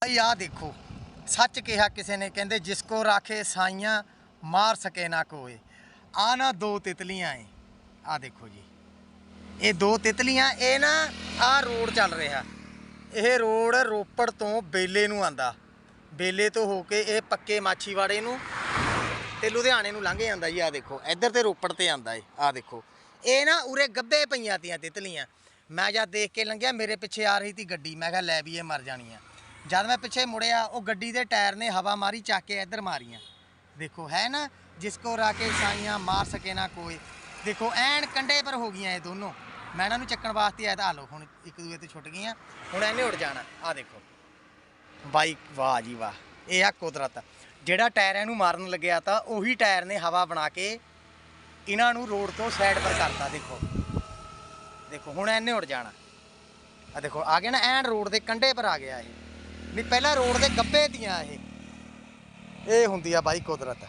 ਭਾਈ ਆ ਦੇਖੋ, ਸੱਚ ਕਿਹਾ ਕਿਸੇ ਨੇ, ਕਹਿੰਦੇ ਜਿਸ ਕੋ ਰਾਖੇ ਸਾਈਆਂ ਮਾਰ ਸਕੇ ਨਾ ਕੋਏ। ਆ ਨਾ ਦੋ ਤਿਤਲੀਆਂ ਏ। ਆ ਦੇਖੋ ਜੀ। ਇਹ ਦੋ ਤਿਤਲੀਆਂ, ਇਹ ਨਾ ਆ ਰੋਡ ਚੱਲ ਰਿਹਾ। ਇਹ ਰੋਡ ਰੋਪੜ ਤੋਂ ਬੇਲੇ ਨੂੰ ਆਂਦਾ ਬੇਲੇ ਤੋਂ ਹੋ ਕੇ ਇਹ ਪੱਕੇ ਮਾਛੀਵਾੜੇ ਨੂੰ ਤੇ ਲੁਧਿਆਣੇ ਨੂੰ ਲੰਘੇ ਜਾਂਦਾ ਜੀ ਆ ਦੇਖੋ। ਇੱਧਰ ਤੇ ਰੋਪੜ ਤੇ ਆਂਦਾ ਏ ਆ ਦੇਖੋ। ਇਹ ਨਾ ਉਰੇ ਗੱਬੇ ਪਈਆਂ ਤੀਆਂ ਤਿਤਲੀਆਂ। ਮੈਂ ਜਦ ਦੇਖ ਕੇ ਲੰਘਿਆ, ਮੇਰੇ ਪਿੱਛੇ ਆ ਰਹੀ ਤੀ ਗੱਡੀ। ਮੈਂ ਕਿਹਾ, ਲੈ ਵੀ ਇਹ ਮਰ ਜਾਣੀ ਆ ਜਦ ਮੈਂ ਪਿੱਛੇ ਮੁੜਿਆ, ਉਹ ਗੱਡੀ ਦੇ ਟਾਇਰ ਨੇ ਹਵਾ ਮਾਰੀ, ਚੱਕ ਕੇ ਇੱਧਰ ਮਾਰੀਆਂ। ਦੇਖੋ, ਹੈ ਨਾ? ਜਿਸ ਕੋ ਰਾਕੇ ਸਾਈਆਂ ਮਾਰ ਸਕੇ ਨਾ ਕੋਈ। ਦੇਖੋ, ਐਨ ਕੰਡੇ ਪਰ ਹੋ ਗਈਆਂ ਇਹ ਦੋਨੋਂ। ਮੈਂ ਇਹਨਾਂ ਨੂੰ ਚੱਕਣ ਵਾਸਤੇ ਆਇਆ ਤਾਂ ਆ ਲੋ ਹੁਣ ਇੱਕ ਦੂਏ ਤੋਂ ਛੁੱਟ ਗਈਆਂ। ਹੁਣ ਇਹਨੇ ਉੜ ਜਾਣਾ। ਆ ਦੇਖੋ। ਬਾਈਕ ਵਾਹ ਜੀ, ਵਾਹ। ਇਹ ਆ ਕੁਦਰਤ। ਜਿਹੜਾ ਟਾਇਰ ਇਹਨੂੰ ਮਾਰਨ ਲੱਗਿਆ ਤਾਂ, ਉਹੀ ਟਾਇਰ ਨੇ ਹਵਾ ਬਣਾ ਕੇ ਇਹਨਾਂ ਨੂੰ ਰੋਡ ਤੋਂ ਸਾਈਡ ਪਰ ਕਰਤਾ, ਦੇਖੋ। ਦੇਖੋ, ਹੁਣ ਇਹਨੇ ਉੜ ਜਾਣਾ। ਆ ਦੇਖੋ, ਆ ਗਿਆ ਨਾ, ਐਨ ਰੋਡ ਦੇ ਕੰਢੇ ਪਰ ਆ ਗਿਆ ਇਹ। ਵੀ ਪਹਿਲਾਂ ਰੋਡ ਦੇ ਗੱਬੇ ਦੀਆਂ ਇਹ। ਇਹ ਹੁੰਦੀ ਆ ਬਾਈ ਕੁਦਰਤ।